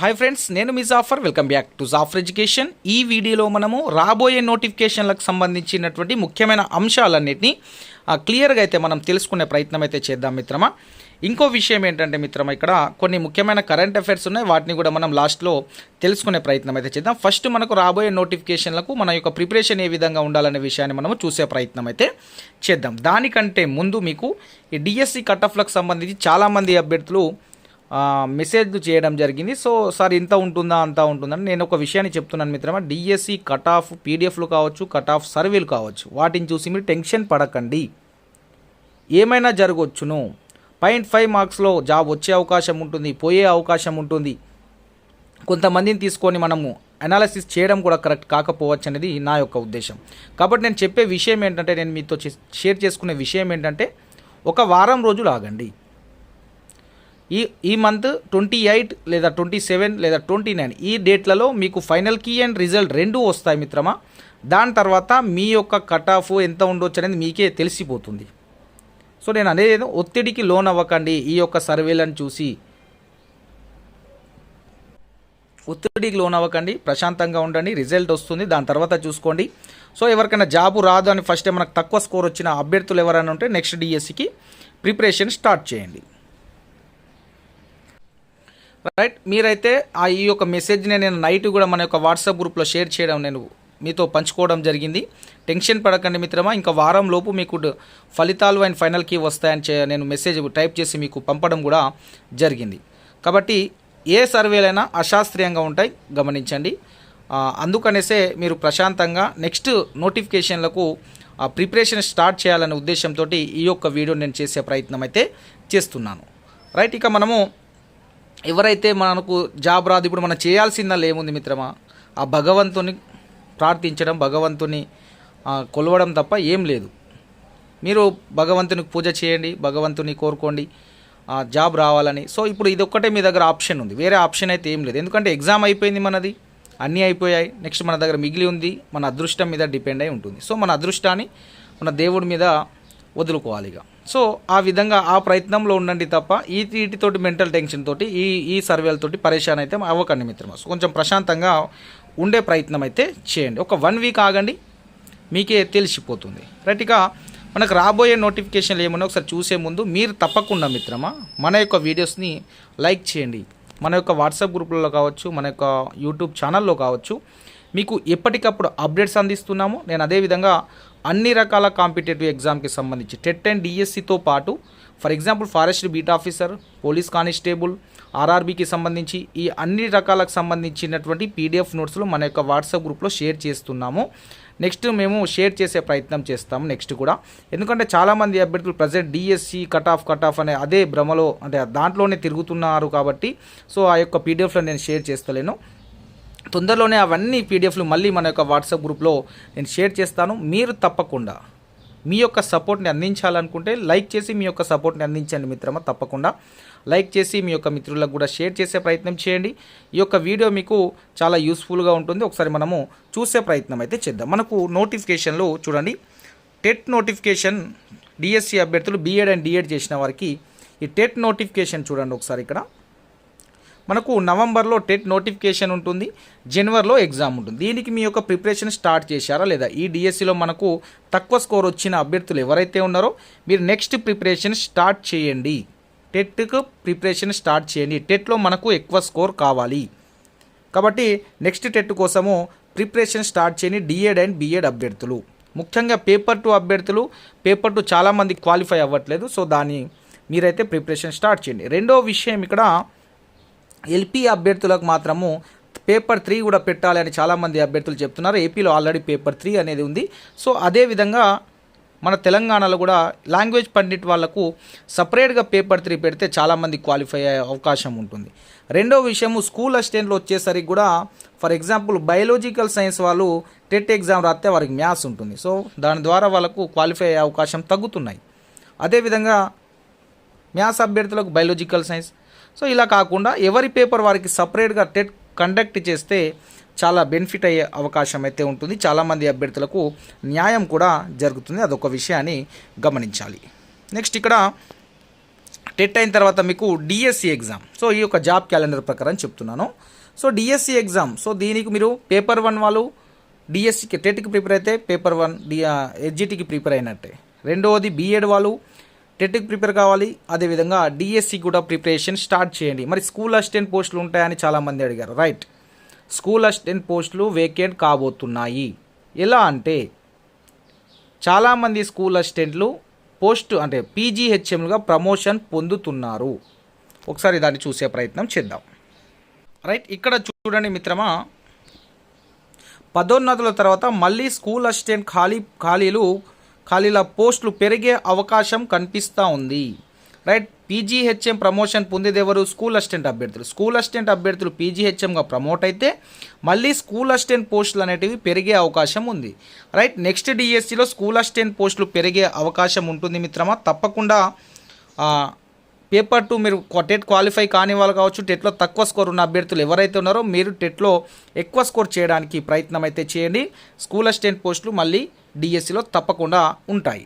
Hi friends నేను మీ Jafar welcome back to Jafar education ఈ వీడియోలో మనము రాబోయే నోటిఫికేషన్లకు సంబంధించినటువంటి ముఖ్యమైన అంశాలన్నింటినీ క్లియర్గా అయితే మనం తెలుసుకునే ప్రయత్నం అయితే చేద్దాం మిత్రమా. ఇంకో విషయం ఏంటంటే మిత్రమా ఇక్కడ కొన్ని ముఖ్యమైన కరెంట్ అఫైర్స్ ఉన్నాయి. వాటిని కూడా మనం లాస్ట్లో తెలుసుకునే ప్రయత్నం అయితే చేద్దాం. ఫస్ట్ మనకు రాబోయే నోటిఫికేషన్లకు మన యొక్క ప్రిపరేషన్ ఏ విధంగా ఉండాలనే విషయాన్ని మనము చూసే ప్రయత్నం అయితే చేద్దాం. దానికంటే ముందు మీకు ఈ డిఎస్సి కట్ ఆఫ్లకు సంబంధించి చాలామంది అభ్యర్థులు మెసేజ్ చేయడం జరిగింది. సో సార్ ఇంత ఉంటుందా అంత ఉంటుందని నేను ఒక విషయాన్ని చెప్తున్నాను మిత్రమా. డిఎస్సి కట్ ఆఫ్ పీడిఎఫ్లు కావచ్చు కట్ ఆఫ్ సర్వేలు కావచ్చు వాటిని చూసి మీరు టెన్షన్ పడకండి. ఏమైనా జరగవచ్చును పాయింట్ ఫైవ్ మార్క్స్లో జాబ్ వచ్చే అవకాశం ఉంటుంది పోయే అవకాశం ఉంటుంది. కొంతమందిని తీసుకొని మనము అనాలిసిస్ చేయడం కూడా కరెక్ట్ కాకపోవచ్చు అనేది నా యొక్క ఉద్దేశం. కాబట్టి నేను చెప్పే విషయం ఏంటంటే నేను మీతో చే- షేర్ చేసుకునే విషయం ఏంటంటే ఒక వారం రోజులు ఆగండి. ఈ ఈ మంత్ ట్వంటీ ఎయిట్ లేదా ట్వంటీ సెవెన్ లేదా ట్వంటీ నైన్ ఈ డేట్లలో మీకు ఫైనల్ కీ అండ్ రిజల్ట్ రెండు వస్తాయి మిత్రమా. దాని తర్వాత మీ యొక్క కట్ ఆఫ్ ఎంత ఉండొచ్చు అనేది మీకే తెలిసిపోతుంది. సో నేను అనేది ఒత్తిడికి లోన్ అవ్వకండి ఈ యొక్క సర్వేలను చూసి. ఒత్తిడికి లోన్ అవ్వకండి ప్రశాంతంగా ఉండండి రిజల్ట్ వస్తుంది దాని తర్వాత చూసుకోండి. సో ఎవరికైనా జాబు రాదు అని ఫస్ట్ మనకు తక్కువ స్కోర్ వచ్చిన అభ్యర్థులు ఎవరైనా ఉంటే నెక్స్ట్ డిఎస్సికి ప్రిపరేషన్ స్టార్ట్ చేయండి. రైట్ మీరైతే ఆ ఈ యొక్క మెసేజ్ని నేను నైట్ కూడా మన యొక్క వాట్సాప్ గ్రూప్లో షేర్ చేయడం నేను మీతో పంచుకోవడం జరిగింది. టెన్షన్ పడకండి మిత్రమా. ఇంకా వారం లోపు మీకు ఫలితాలు అండ్ ఫైనల్కి వస్తాయని చే నేను మెసేజ్ టైప్ చేసి మీకు పంపడం కూడా జరిగింది. కాబట్టి ఏ సర్వేలైనా అశాస్త్రీయంగా ఉంటాయి. గమనించండి. అందుకనేసే మీరు ప్రశాంతంగా నెక్స్ట్ నోటిఫికేషన్లకు ప్రిపరేషన్ స్టార్ట్ చేయాలనే ఉద్దేశంతో ఈ యొక్క వీడియో నేను చేసే ప్రయత్నం అయితే చేస్తున్నాను. రైట్ ఇక మనము ఎవరైతే మనకు జాబ్ రాదు ఇప్పుడు మనం చేయాల్సిందల్లా ఏముంది మిత్రమా? ఆ భగవంతుని ప్రార్థించడం భగవంతుని కొలవడం తప్ప ఏం లేదు. మీరు భగవంతునికి పూజ చేయండి భగవంతుని కోరుకోండి జాబ్ రావాలని. సో ఇప్పుడు ఇది ఒక్కటే మీ దగ్గర ఆప్షన్ ఉంది. వేరే ఆప్షన్ అయితే ఏం లేదు. ఎందుకంటే ఎగ్జామ్ అయిపోయింది మనది అన్నీ అయిపోయాయి. నెక్స్ట్ మన దగ్గర మిగిలి ఉంది మన అదృష్టం మీద డిపెండ్ అయి ఉంటుంది. సో మన అదృష్టాన్ని మన దేవుడి మీద వదులుకోవాలి ఇక. సో ఆ విధంగా ఆ ప్రయత్నంలో ఉండండి తప్ప ఈ వీటితోటి మెంటల్ టెన్షన్ తోటి ఈ ఈ సర్వేలతోటి పరేషాన్ అయితే అవ్వకండి మిత్రమా. సో కొంచెం ప్రశాంతంగా ఉండే ప్రయత్నం అయితే చేయండి. ఒక వన్ వీక్ ఆగండి మీకే తెలిసిపోతుంది. రైట్ ఇక మనకు రాబోయే నోటిఫికేషన్లు ఏమన్నా ఒకసారి చూసే ముందు మీరు తప్పకుండా మిత్రమా మన యొక్క వీడియోస్ని లైక్ చేయండి. మన యొక్క వాట్సాప్ గ్రూపులలో కావచ్చు మన యొక్క యూట్యూబ్ ఛానల్లో కావచ్చు మీకు ఎప్పటికప్పుడు అప్డేట్స్ అందిస్తున్నాము. నేను అదేవిధంగా అన్ని రకాల కాంపిటేటివ్ ఎగ్జామ్కి సంబంధించి టెట్ అండ్ డిఎస్సితో పాటు for example forest beat officer police constable ఆర్ఆర్బీకి సంబంధించి ఈ అన్ని రకాలకు సంబంధించినటువంటి పీడిఎఫ్ నోట్స్లు మన యొక్క వాట్సాప్ గ్రూప్లో షేర్ చేస్తున్నాము. నెక్స్ట్ మేము షేర్ చేసే ప్రయత్నం చేస్తాము నెక్స్ట్ కూడా. ఎందుకంటే చాలామంది అభ్యర్థులు present DSC cut off cut off అనే అదే భ్రమలో అంటే దాంట్లోనే తిరుగుతున్నారు కాబట్టి సో ఆ యొక్క పీడిఎఫ్లో నేను షేర్ చేస్తలేను. తొందరలోనే అవన్నీ పీడిఎఫ్లు మళ్ళీ మన యొక్క వాట్సాప్ గ్రూప్లో నేను షేర్ చేస్తాను. మీరు తప్పకుండా మీ యొక్క సపోర్ట్ని అందించాలనుకుంటే లైక్ చేసి మీ యొక్క సపోర్ట్ని అందించండి మిత్రమా తప్పకుండా. లైక్ చేసి మీ యొక్క మిత్రులకు కూడా షేర్ చేసే ప్రయత్నం చేయండి. ఈ యొక్క వీడియో మీకు చాలా యూస్ఫుల్గా ఉంటుంది. ఒకసారి మనము చూసే ప్రయత్నం అయితే చేద్దాం. మనకు నోటిఫికేషన్లు చూడండి. టెట్ నోటిఫికేషన్ డిఎస్సి అభ్యర్థులు బీఎడ్ అండ్ డిఎడ్ చేసిన వారికి ఈ టెట్ నోటిఫికేషన్ చూడండి ఒకసారి ఇక్కడ. మనకు నవంబర్లో టెట్ నోటిఫికేషన్ ఉంటుంది జనవరిలో ఎగ్జామ్ ఉంటుంది. దీనికి మీ యొక్క ప్రిపరేషన్ స్టార్ట్ చేశారా లేదా? ఈ డిఎస్సిలో మనకు తక్కువ స్కోర్ వచ్చిన అభ్యర్థులు ఎవరైతే ఉన్నారో మీరు నెక్స్ట్ ప్రిపరేషన్ స్టార్ట్ చేయండి. టెట్కు ప్రిపరేషన్ స్టార్ట్ చేయండి. టెట్లో మనకు ఎక్కువ స్కోర్ కావాలి. కాబట్టి నెక్స్ట్ టెట్ కోసము ప్రిపరేషన్ స్టార్ట్ చేయని డిఎడ్ అండ్ బిఎడ్ అభ్యర్థులు. ముఖ్యంగా పేపర్ టూ అభ్యర్థులు పేపర్ టూ చాలామంది క్వాలిఫై అవ్వట్లేదు సో దాన్ని మీరైతే ప్రిపరేషన్ స్టార్ట్ చేయండి. రెండో విషయం ఇక్కడ ఎల్పీ అభ్యర్థులకు మాత్రము పేపర్ త్రీ కూడా పెట్టాలి అని చాలామంది అభ్యర్థులు చెప్తున్నారు. ఏపీలో ఆల్రెడీ పేపర్ త్రీ అనేది ఉంది. సో అదేవిధంగా మన తెలంగాణలో కూడా లాంగ్వేజ్ పండిట్ వాళ్ళకు సపరేట్గా పేపర్ త్రీ పెడితే చాలామంది క్వాలిఫై అయ్యే అవకాశం ఉంటుంది. రెండో విషయము స్కూల్ అసిస్టెంట్లు వచ్చేసరికి కూడా ఫర్ ఎగ్జాంపుల్ బయాలజికల్ సైన్స్ వాళ్ళు టెట్ ఎగ్జామ్ రాస్తే వారికి మ్యాథ్స్ ఉంటుంది. సో దాని ద్వారా వాళ్ళకు క్వాలిఫై అయ్యే అవకాశం తగ్గుతున్నాయి. అదేవిధంగా మ్యాథ్స్ అభ్యర్థులకు బయాలజికల్ సైన్స్ సో ఇలా కాకుండా ఎవరి పేపర్ వారికి సపరేట్గా టెట్ కండక్ట్ చేస్తే చాలా బెనిఫిట్ అయ్యే అవకాశం అయితే ఉంటుంది. చాలామంది అభ్యర్థులకు న్యాయం కూడా జరుగుతుంది. అదొక విషయాన్ని గమనించాలి. నెక్స్ట్ ఇక్కడ టెట్ అయిన తర్వాత మీకు డిఎస్సి ఎగ్జామ్. సో ఈ యొక్క జాబ్ క్యాలెండర్ ప్రకారం చెప్తున్నాను. So DSC exam. సో దీనికి మీరు పేపర్ వన్ వాళ్ళు డిఎస్సికి టెట్కి ప్రిపేర్ అయితే పేపర్ వన్ డి ఎడ్జిటికి ప్రిపేర్ అయినట్టే. రెండవది బీఎడ్ వాళ్ళు టెట్కి ప్రిపేర్ కావాలి. అదేవిధంగా డిఎస్సి కూడా ప్రిపరేషన్ స్టార్ట్ చేయండి. మరి స్కూల్ అసిస్టెంట్ పోస్టులు ఉంటాయని చాలామంది అడిగారు. రైట్. స్కూల్ అసిస్టెంట్ పోస్టులు వేకెంట్ కాబోతున్నాయి. ఎలా అంటే చాలామంది స్కూల్ అసిస్టెంట్లు పోస్ట్ అంటే పీజీహెచ్ఎంలుగా ప్రమోషన్ పొందుతున్నారు. ఒకసారి దాన్ని చూసే ప్రయత్నం చేద్దాం. రైట్. ఇక్కడ చూడండి మిత్రమా. పదోన్నతుల తర్వాత మళ్ళీ స్కూల్ అసిస్టెంట్ ఖాళీ ఖాళీలు ఖాళీల పోస్టులు పెరిగే అవకాశం కనిపిస్తూ ఉంది. రైట్? పీజీహెచ్ఎం ప్రమోషన్ పొందేది ఎవరు? స్కూల్ అసిస్టెంట్ అభ్యర్థులు. స్కూల్ అసిస్టెంట్ అభ్యర్థులు పీజీహెచ్ఎంగా ప్రమోట్ అయితే మళ్ళీ స్కూల్ అసిస్టెంట్ పోస్టులు అనేటివి పెరిగే అవకాశం ఉంది. రైట్? నెక్స్ట్ డిఎస్సిలో స్కూల్ అసిస్టెంట్ పోస్టులు పెరిగే అవకాశం ఉంటుంది మిత్రమా? తప్పకుండా పేపర్ టూ మీరు టెట్ క్వాలిఫై కాని వాళ్ళు కావచ్చు టెట్లో తక్కువ స్కోర్ ఉన్న అభ్యర్థులు ఎవరైతే ఉన్నారో మీరు టెట్లో ఎక్కువ స్కోర్ చేయడానికి ప్రయత్నం అయితే చేయండి. స్కూల్ అసిస్టెంట్ పోస్టులు మళ్ళీ డిఎస్సిలో తప్పకుండా ఉంటాయి.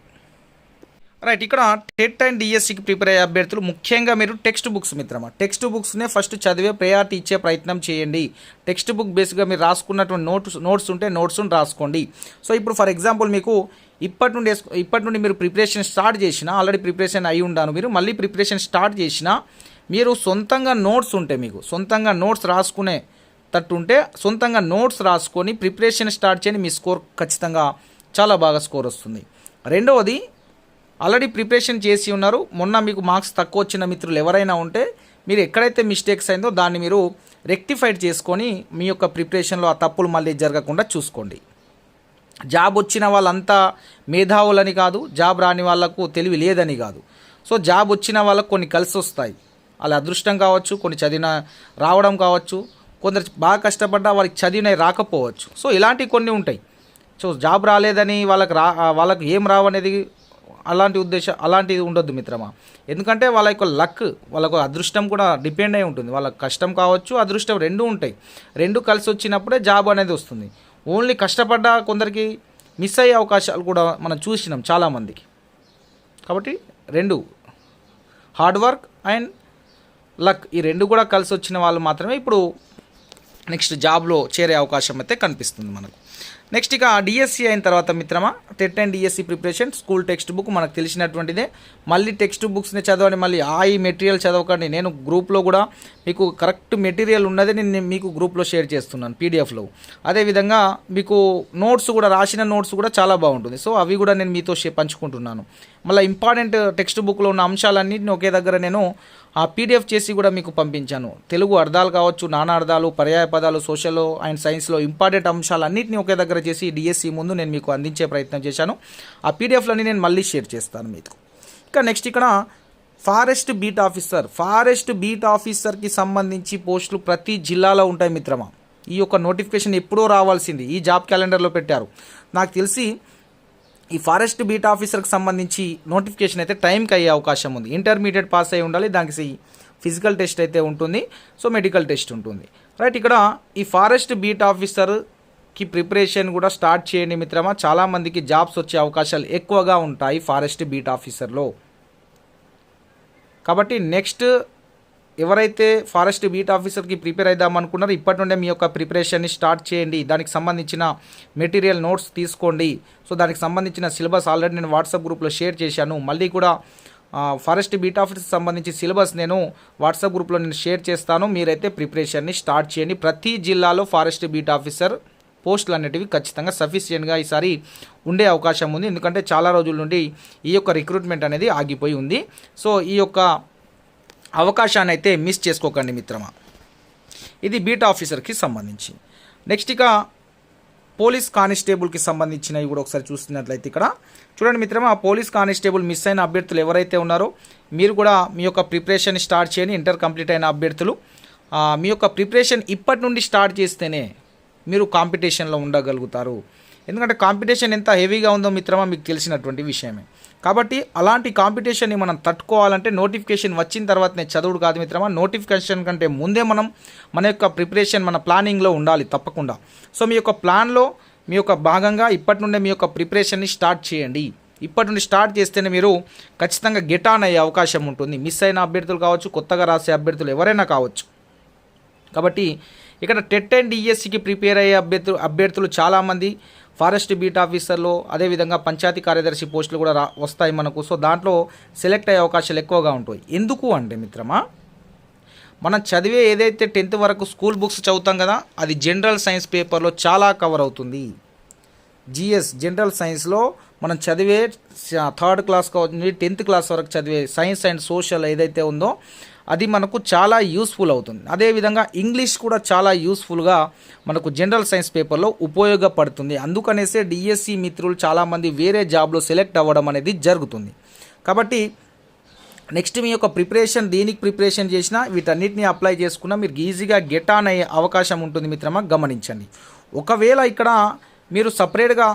రైట్ ఇక్కడ టెట్ అండ్ డిఎస్సికి ప్రిపేర్ అయ్యే అభ్యర్థులు ముఖ్యంగా మీరు టెక్స్ట్ బుక్స్ మిత్రమా. టెక్స్ట్ బుక్స్నే ఫస్ట్ చదివే ప్రయారిటీ ఇచ్చే ప్రయత్నం చేయండి. టెక్స్ట్ బుక్ బేస్గా మీరు రాసుకున్నటువంటి నోట్స్ నోట్స్ ఉంటే నోట్స్ను రాసుకోండి. సో ఇప్పుడు ఫర్ ఎగ్జాంపుల్ మీకు ఇప్పటి నుండి వేసుకో- ఇప్పటి నుండి మీరు ప్రిపరేషన్ స్టార్ట్ చేసిన ఆల్రెడీ ప్రిపరేషన్ అయి ఉండాను మీరు మళ్ళీ ప్రిపరేషన్ స్టార్ట్ చేసిన మీరు సొంతంగా నోట్స్ ఉంటే మీకు సొంతంగా నోట్స్ రాసుకునే తట్టుంటే సొంతంగా నోట్స్ రాసుకొని ప్రిపరేషన్ స్టార్ట్ చేయండి మీ స్కోర్ ఖచ్చితంగా చాలా బాగా స్కోర్ వస్తుంది. రెండవది ఆల్రెడీ ప్రిపరేషన్ చేసి ఉన్నారు మొన్న మీకు మార్క్స్ తక్కువ వచ్చిన మిత్రులు ఎవరైనా ఉంటే మీరు ఎక్కడైతే మిస్టేక్స్ అయిందో దాన్ని మీరు రెక్టిఫైడ్ చేసుకొని మీ యొక్క ప్రిపరేషన్లో ఆ తప్పులు మళ్ళీ జరగకుండా చూసుకోండి. జాబ్ వచ్చిన వాళ్ళంతా మేధావులని కాదు జాబ్ రాని వాళ్ళకు తెలివి లేదని కాదు. సో జాబ్ వచ్చిన వాళ్ళకు కొన్ని కలిసి వస్తాయి. వాళ్ళ అదృష్టం కావచ్చు కొన్ని చదివిన రావడం కావచ్చు కొందరు బాగా కష్టపడ్డా వాళ్ళకి చదివినవి రాకపోవచ్చు. సో ఇలాంటివి కొన్ని ఉంటాయి. సో జాబ్ రాలేదని వాళ్ళకి రా వాళ్ళకి ఏం రావనేది అలాంటి ఉద్దేశం అలాంటిది ఉండొద్దు మిత్రమా. ఎందుకంటే వాళ్ళ యొక్క లక్ వాళ్ళకు అదృష్టం కూడా డిపెండ్ అయి ఉంటుంది. వాళ్ళ కష్టం కావచ్చు అదృష్టం రెండు ఉంటాయి. రెండు కలిసి వచ్చినప్పుడే జాబ్ అనేది వస్తుంది. ఓన్లీ కష్టపడ్డ కొందరికి మిస్ అయ్యే అవకాశాలు కూడా మనం చూసినాం చాలామందికి కాబట్టి రెండు హార్డ్ వర్క్ అండ్ లక్ ఈ రెండు కూడా కలిసి వచ్చిన వాళ్ళు మాత్రమే ఇప్పుడు నెక్స్ట్ జాబ్లో చేరే అవకాశం అయితే కనిపిస్తుంది మనకు. నెక్స్ట్ ఇక డిఎస్సి అయిన తర్వాత మిత్రమా TET and DSC preparation school text book మనకు తెలిసినటువంటిదే. మళ్ళీ టెక్స్ట్ బుక్స్ని చదవండి మళ్ళీ ఆ ఈ మెటీరియల్ చదవకండి. నేను గ్రూప్లో కూడా మీకు కరెక్ట్ మెటీరియల్ ఉన్నది నేను మీకు గ్రూప్లో షేర్ చేస్తున్నాను పీడిఎఫ్లో అదేవిధంగా మీకు నోట్స్ కూడా రాసిన నోట్స్ కూడా చాలా బాగుంటుంది. సో అవి కూడా నేను మీతో పంచుకుంటున్నాను. మళ్ళీ ఇంపార్టెంట్ టెక్స్ట్ బుక్లో ఉన్న అంశాలన్నింటినీ ఒకే దగ్గర నేను ఆ పీడిఎఫ్ చేసి కూడా మీకు పంపించాను. తెలుగు అర్థాలు కావచ్చు నానా అర్థాలు పర్యాయ పదాలు సోషల్ అండ్ సైన్స్లో ఇంపార్టెంట్ అంశాలన్నింటినీ ఒకే దగ్గర చేసి డిఎస్సి ముందు నేను మీకు అందించే ప్రయత్నం చేశాను. ఆ పీడిఎఫ్లన్నీ నేను మళ్ళీ షేర్ చేస్తాను మీకు. ఇంకా నెక్స్ట్ ఇక్కడ forest beat officer forest beat ఆఫీసర్కి సంబంధించి పోస్టులు ప్రతి జిల్లాలో ఉంటాయి మిత్రమా? ఈ యొక్క నోటిఫికేషన్ ఎప్పుడో రావాల్సింది ఈ జాబ్ క్యాలెండర్లో పెట్టారు. నాకు తెలిసి ఈ ఫారెస్ట్ బీట్ ఆఫీసర్కి సంబంధించి నోటిఫికేషన్ అయితే టైంకి అయ్యే అవకాశం ఉంది. ఇంటర్మీడియట్ పాస్ అయి ఉండాలి దానికి ఫిజికల్ టెస్ట్ అయితే ఉంటుంది సో మెడికల్ టెస్ట్ ఉంటుంది. రైట్ ఇక్కడ ఈ ఫారెస్ట్ బీట్ ఆఫీసర్కి ప్రిపరేషన్ కూడా స్టార్ట్ చేయండి మిత్రమా. చాలామందికి జాబ్స్ వచ్చే అవకాశాలు ఎక్కువగా ఉంటాయి ఫారెస్ట్ బీట్ ఆఫీసర్లో. కాబట్టి నెక్స్ట్ ఎవరైతే ఫారెస్ట్ బీట్ ఆఫీసర్కి ప్రిపేర్ అయిద్దాం అనుకున్నారో ఇప్పటి నుండే మీ యొక్క ప్రిపరేషన్ని స్టార్ట్ చేయండి. దానికి సంబంధించిన మెటీరియల్ నోట్స్ తీసుకోండి. సో దానికి సంబంధించిన సిలబస్ ఆల్రెడీ నేను వాట్సాప్ గ్రూప్లో షేర్ చేశాను. మళ్ళీ కూడా ఫారెస్ట్ బీట్ ఆఫీస్కి సంబంధించి సిలబస్ నేను వాట్సాప్ గ్రూప్లో నేను షేర్ చేస్తాను. మీరైతే ప్రిపరేషన్ని స్టార్ట్ చేయండి. ప్రతి జిల్లాలో ఫారెస్ట్ బీట్ ఆఫీసర్ పోస్టులు అనేటివి ఖచ్చితంగా సఫిషియెంట్గా ఈసారి ఉండే అవకాశం ఉంది. ఎందుకంటే చాలా రోజుల నుండి ఈ యొక్క రిక్రూట్మెంట్ అనేది ఆగిపోయి ఉంది. సో ఈ యొక్క అవకాశాన్ని అయితే మిస్ చేసుకోకండి మిత్రమా. ఇది బీట్ ఆఫీసర్కి సంబంధించి. నెక్స్ట్ ఇక పోలీస్ కానిస్టేబుల్కి సంబంధించినవి కూడా ఒకసారి చూస్తున్నట్లయితే ఇక్కడ. చూడండి మిత్రమా పోలీస్ కానిస్టేబుల్ మిస్ అయిన అభ్యర్థులు ఎవరైతే ఉన్నారో మీరు కూడా మీ యొక్క ప్రిపరేషన్ స్టార్ట్ చేయండి ఇంటర్ కంప్లీట్ అయిన అభ్యర్థులు. మీ యొక్క ప్రిపరేషన్ ఇప్పటి నుండి స్టార్ట్ చేస్తేనే మీరు కాంపిటీషన్లో ఉండగలుగుతారు. ఎందుకంటే కాంపిటీషన్ ఎంత హెవీగా ఉందో మిత్రమా మీకు తెలిసినటువంటి విషయమే. కాబట్టి అలాంటి కాంపిటీషన్ని మనం తట్టుకోవాలంటే నోటిఫికేషన్ వచ్చిన తర్వాతనే చదువుడు కాదు మిత్రమా నోటిఫికేషన్ కంటే ముందే మనం మన యొక్క ప్రిపరేషన్ మన ప్లానింగ్లో ఉండాలి తప్పకుండా. సో మీ యొక్క ప్లాన్లో మీ యొక్క భాగంగా ఇప్పటి నుండే మీ యొక్క ప్రిపరేషన్ని స్టార్ట్ చేయండి. ఇప్పటి నుండి స్టార్ట్ చేస్తేనే మీరు ఖచ్చితంగా గెట్ ఆన్ అయ్యే అవకాశం ఉంటుంది. మిస్ అయిన అభ్యర్థులు కావచ్చు కొత్తగా రాసే అభ్యర్థులు ఎవరైనా కావచ్చు. కాబట్టి ఇక్కడ టెట్ అండ్ డిఎస్సికి ప్రిపేర్ అయ్యే అభ్యర్థులు అభ్యర్థులు చాలామంది ఫారెస్ట్ బీట్ ఆఫీసర్లో అదేవిధంగా పంచాయతీ కార్యదర్శి పోస్టులు కూడా రా వస్తాయి మనకు. సో దాంట్లో సెలెక్ట్ అయ్యే అవకాశాలు ఎక్కువగా ఉంటాయి. ఎందుకు అంటే మిత్రమా మనం చదివే ఏదైతే టెన్త్ వరకు స్కూల్ బుక్స్ చదువుతాం కదా అది జనరల్ సైన్స్ పేపర్లో చాలా కవర్ అవుతుంది. జిఎస్ జనరల్ సైన్స్లో మనం చదివే థర్డ్ క్లాస్ కావచ్చు టెన్త్ క్లాస్ వరకు చదివే సైన్స్ అండ్ సోషల్ ఏదైతే ఉందో అది మనకు చాలా యూస్ఫుల్ అవుతుంది. అదేవిధంగా ఇంగ్లీష్ కూడా చాలా యూస్ఫుల్గా మనకు జనరల్ సైన్స్ పేపర్లో ఉపయోగపడుతుంది. అందుకనేసే డిఎస్సి మిత్రులు చాలామంది వేరే జాబ్లో సెలెక్ట్ అవ్వడం అనేది జరుగుతుంది. కాబట్టి నెక్స్ట్ మీ యొక్క ప్రిపరేషన్ దీనికి ప్రిపరేషన్ చేసినా వీటన్నిటిని అప్లై చేసుకున్నా మీరు ఈజీగా గెట్ ఆన్ అయ్యే అవకాశం ఉంటుంది మిత్రమా గమనించండి. ఒకవేళ ఇక్కడ మీరు సపరేట్గా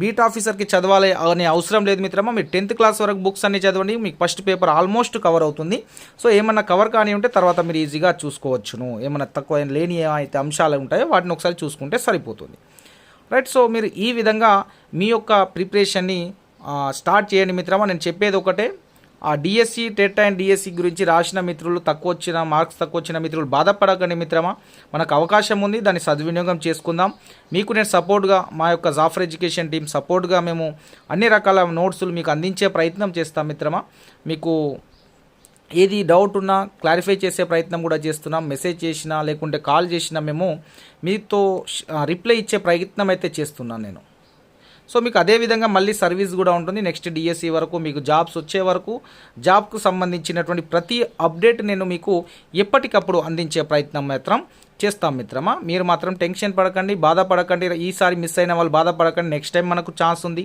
బీట్ ఆఫీసర్కి చదవాలి అనే అవసరం లేదు మిత్రమా. మీరు టెన్త్ క్లాస్ వరకు బుక్స్ అన్ని చదవండి. మీకు ఫస్ట్ పేపర్ ఆల్మోస్ట్ కవర్ అవుతుంది. సో ఏమన్నా కవర్ కానీ ఉంటే తర్వాత మీరు ఈజీగా చూసుకోవచ్చును. ఏమన్నా తక్కువ లేని ఏమైతే అంశాలు ఉంటాయో వాటిని ఒకసారి చూసుకుంటే సరిపోతుంది. రైట్ సో మీరు ఈ విధంగా మీ యొక్క ప్రిపరేషన్ని స్టార్ట్ చేయండి మిత్రమా. నేను చెప్పేది ఒకటే. ఆ డిఎస్సి టెట్ అండ్ డిఎస్సి గురించి రాసిన మిత్రులు తక్కువ వచ్చిన మార్క్స్ తక్కువ వచ్చిన మిత్రులు బాధపడకండి మిత్రమా. మనకు అవకాశం ఉంది దాన్ని సద్వినియోగం చేసుకుందాం. మీకు నేను సపోర్ట్గా మా యొక్క జాఫర్ ఎడ్యుకేషన్ టీం సపోర్ట్గా మేము అన్ని రకాల నోట్స్లు మీకు అందించే ప్రయత్నం చేస్తాం మిత్రమా. మీకు ఏది డౌట్ ఉన్నా క్లారిఫై చేసే ప్రయత్నం కూడా చేస్తున్నాం. మెసేజ్ చేసినా లేకుంటే కాల్ చేసినా మేము మీతో రిప్లై ఇచ్చే ప్రయత్నం అయితే చేస్తున్నాను నేను. సో మీకు అదే విధంగా మళ్ళీ సర్వీస్ కూడా ఉంటుంది. నెక్స్ట్ డిఎస్సి వరకు మీకు జాబ్స్ వచ్చే వరకు జాబ్కు సంబంధించినటువంటి ప్రతి అప్డేట్ నేను మీకు ఎప్పటికప్పుడు అందించే ప్రయత్నం మాత్రం చేస్తాం మిత్రమా. మీరు మాత్రం టెన్షన్ పడకండి బాధపడకండి. ఈసారి మిస్ అయిన వాళ్ళు బాధపడకండి. నెక్స్ట్ టైం మనకు ఛాన్స్ ఉంది.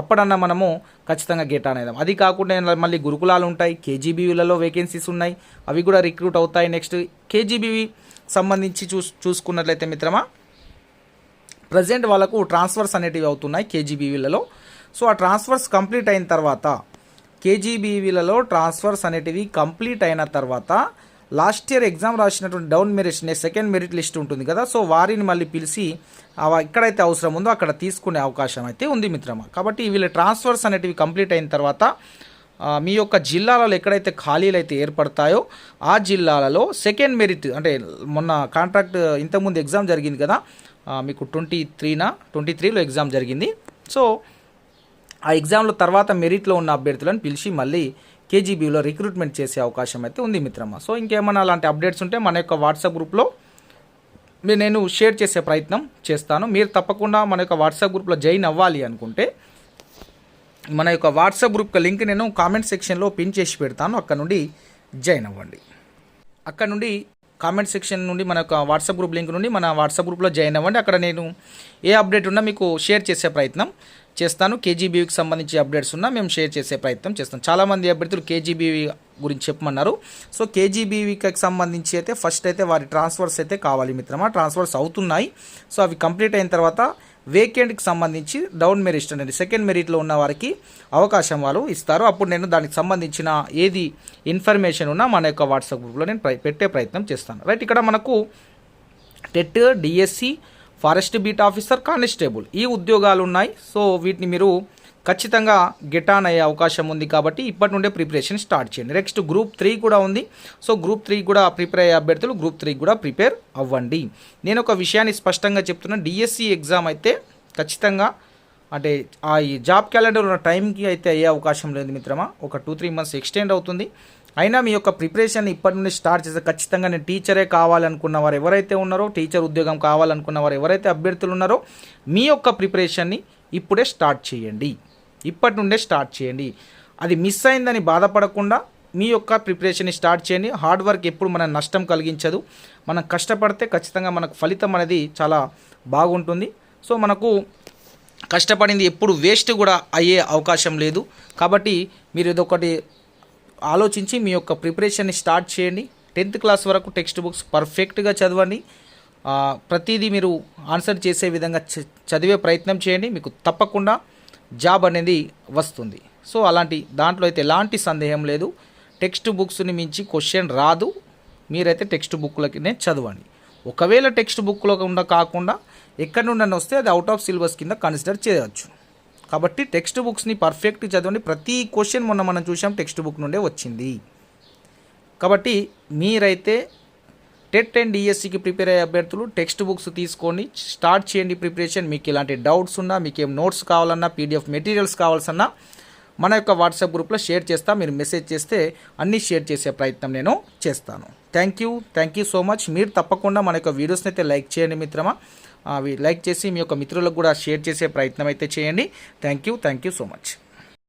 అప్పుడన్నా మనము ఖచ్చితంగా గెట్ అనేదాం అది కాకుండా మళ్ళీ గురుకులాలు ఉంటాయి. కేజీబీవీలలో వేకెన్సీస్ ఉన్నాయి. అవి కూడా రిక్రూట్ అవుతాయి. నెక్స్ట్ కేజీబీవీ సంబంధించి చూ చూసుకున్నట్లయితే మిత్రమా ప్రజెంట్ వాళ్ళకు ట్రాన్స్ఫర్స్ అనేటివి అవుతున్నాయి కేజీబీవీలలో సో ఆ ట్రాన్స్ఫర్స్ కంప్లీట్ అయిన తర్వాత కేజీబీవీలలో ట్రాన్స్ఫర్స్ అనేటివి కంప్లీట్ అయిన తర్వాత లాస్ట్ ఇయర్ ఎగ్జామ్ రాసినటువంటి down merit second merit list ఉంటుంది కదా సో వారిని మళ్ళీ పిలిచి ఎక్కడైతే అవసరం ఉందో అక్కడ తీసుకునే అవకాశం అయితే ఉంది మిత్రమా. కాబట్టి వీళ్ళ ట్రాన్స్ఫర్స్ అనేటివి కంప్లీట్ అయిన తర్వాత మీ యొక్క జిల్లాలలో ఎక్కడైతే ఖాళీలు అయితే ఏర్పడతాయో ఆ జిల్లాలలో సెకండ్ మెరిట్ అంటే మొన్న కాంట్రాక్ట్ ఇంతకుముందు ఎగ్జామ్ జరిగింది కదా మీకు ట్వంటీ త్రీనా? ట్వంటీ త్రీలో ఎగ్జామ్ జరిగింది. సో ఆ ఎగ్జామ్లో తర్వాత మెరిట్లో ఉన్న అభ్యర్థులను పిలిచి మళ్ళీ కేజీబీలో రిక్రూట్మెంట్ చేసే అవకాశం అయితే ఉంది మిత్రమా. సో ఇంకేమైనా అలాంటి అప్డేట్స్ ఉంటే మన యొక్క వాట్సాప్ గ్రూప్లో మీరు నేను షేర్ చేసే ప్రయత్నం చేస్తాను. మీరు తప్పకుండా మన యొక్క వాట్సాప్ గ్రూప్లో జాయిన్ అవ్వాలి అనుకుంటే మన యొక్క వాట్సాప్ గ్రూప్ లింక్ నేను కామెంట్ సెక్షన్లో పిన్ చేసి పెడతాను. అక్కడ నుండి జాయిన్ అవ్వండి. అక్కడ నుండి కామెంట్ సెక్షన్ నుండి మన యొక్క వాట్సాప్ గ్రూప్ లింక్ నుండి మన వాట్సాప్ గ్రూప్లో జాయిన్ అవ్వండి. అక్కడ నేను ఏ అప్డేట్ ఉన్నా మీకు షేర్ చేసే ప్రయత్నం చేస్తాను. కేజీబీవీకి సంబంధించి అప్డేట్స్ ఉన్నా మేము షేర్ చేసే ప్రయత్నం చేస్తాం. చాలామంది అభ్యర్థులు కేజీబీవీ గురించి చెప్పమన్నారు. సో కేజీబీవీకి సంబంధించి అయితే ఫస్ట్ అయితే వారి ట్రాన్స్ఫర్స్ అయితే కావాలి మిత్రమా? ట్రాన్స్ఫర్స్ అవుతున్నాయి. సో అవి కంప్లీట్ అయిన తర్వాత వేకెంట్కి సంబంధించి డౌన్ మెరిట్ అనేది సెకండ్ మెరిట్లో ఉన్న వారికి అవకాశం వాళ్ళు ఇస్తారు. అప్పుడు నేను దానికి సంబంధించిన ఏది ఇన్ఫర్మేషన్ ఉన్నా మన యొక్క వాట్సాప్ గ్రూప్లో నేను పెట్టే ప్రయత్నం చేస్తాను. రైట్ ఇక్కడ మనకు TET DSC forest beat officer constable ఈ ఉద్యోగాలు ఉన్నాయి. సో వీటిని మీరు ఖచ్చితంగా గిటాన్ అయ్యే అవకాశం ఉంది కాబట్టి ఇప్పటి నుండే ప్రిపరేషన్ స్టార్ట్ చేయండి. నెక్స్ట్ గ్రూప్ త్రీ కూడా ఉంది. సో గ్రూప్ త్రీ కూడా ప్రిపేర్ అయ్యే అభ్యర్థులు గ్రూప్ త్రీ కూడా ప్రిపేర్ అవ్వండి. నేను ఒక విషయాన్ని స్పష్టంగా చెప్తున్నా. డిఎస్సి ఎగ్జామ్ అయితే ఖచ్చితంగా అంటే ఆ ఈ జాబ్ క్యాలెండర్ ఉన్న టైంకి అయితే అయ్యే అవకాశం లేదు మిత్రమా. ఒక టూ త్రీ మంత్స్ ఎక్స్టెండ్ అవుతుంది. అయినా మీ యొక్క ప్రిపరేషన్ ఇప్పటి నుండి స్టార్ట్ చేస్తే ఖచ్చితంగా నేను టీచరే కావాలనుకున్న వారు ఎవరైతే ఉన్నారో టీచర్ ఉద్యోగం కావాలనుకున్న వారు ఎవరైతే అభ్యర్థులు ఉన్నారో మీ యొక్క ప్రిపరేషన్ని ఇప్పుడే స్టార్ట్ చేయండి. ఇప్పటి నుండే స్టార్ట్ చేయండి. అది మిస్ అయిందని బాధపడకుండా మీ యొక్క ప్రిపరేషన్ స్టార్ట్ చేయండి. హార్డ్ వర్క్ ఎప్పుడు మన నష్టం కలిగించదు. మనం కష్టపడితే ఖచ్చితంగా మనకు ఫలితం అనేది చాలా బాగుంటుంది. సో మనకు కష్టపడింది ఎప్పుడు వేస్ట్ కూడా అయ్యే అవకాశం లేదు. కాబట్టి మీరు ఇదొకటి ఆలోచించి మీ యొక్క ప్రిపరేషన్ని స్టార్ట్ చేయండి. టెన్త్ క్లాస్ వరకు టెక్స్ట్ బుక్స్ పర్ఫెక్ట్గా చదవండి. ప్రతిదీ మీరు ఆన్సర్ చేసే విధంగా చదివే ప్రయత్నం చేయండి. మీకు తప్పకుండా జాబ్ అనేది వస్తుంది. సో అలాంటి దాంట్లో అయితే ఎలాంటి సందేహం లేదు. టెక్స్ట్ బుక్స్ని మించి క్వశ్చన్ రాదు. మీరైతే టెక్స్ట్ బుక్లకినే చదవండి. ఒకవేళ టెక్స్ట్ బుక్లో ఉండ కాకుండా ఎక్కడి నుండి వస్తే అది అవుట్ ఆఫ్ సిలబస్ కింద కన్సిడర్ చేయవచ్చు కాబట్టి టెక్స్ట్ బుక్స్ని పర్ఫెక్ట్ చదవండి. ప్రతి క్వశ్చన్ మొన్న మనం చూసాం టెక్స్ట్ బుక్ నుండే వచ్చింది. కాబట్టి మీరైతే టెట్ అండ్ డిఎస్సికి ప్రిపేర్ అయ్యే అభ్యర్థులు టెక్స్ట్ బుక్స్ తీసుకొని స్టార్ట్ చేయండి ప్రిపరేషన్. మీకు ఇలాంటి డౌట్స్ ఉన్నా మీకు ఏం నోట్స్ కావాలన్నా పీడిఎఫ్ మెటీరియల్స్ కావాల్సన్నా మన యొక్క వాట్సాప్ గ్రూప్లో షేర్ చేస్తా. మీరు మెసేజ్ చేస్తే అన్నీ షేర్ చేసే ప్రయత్నం నేను చేస్తాను. Thank you thank you so much మీరు తప్పకుండా మన యొక్క వీడియోస్ని అయితే లైక్ చేయండి మిత్రమా. అవి లైక్ చేసి మీ యొక్క మిత్రులకు కూడా షేర్ చేసే ప్రయత్నం అయితే చేయండి. Thank you thank you so much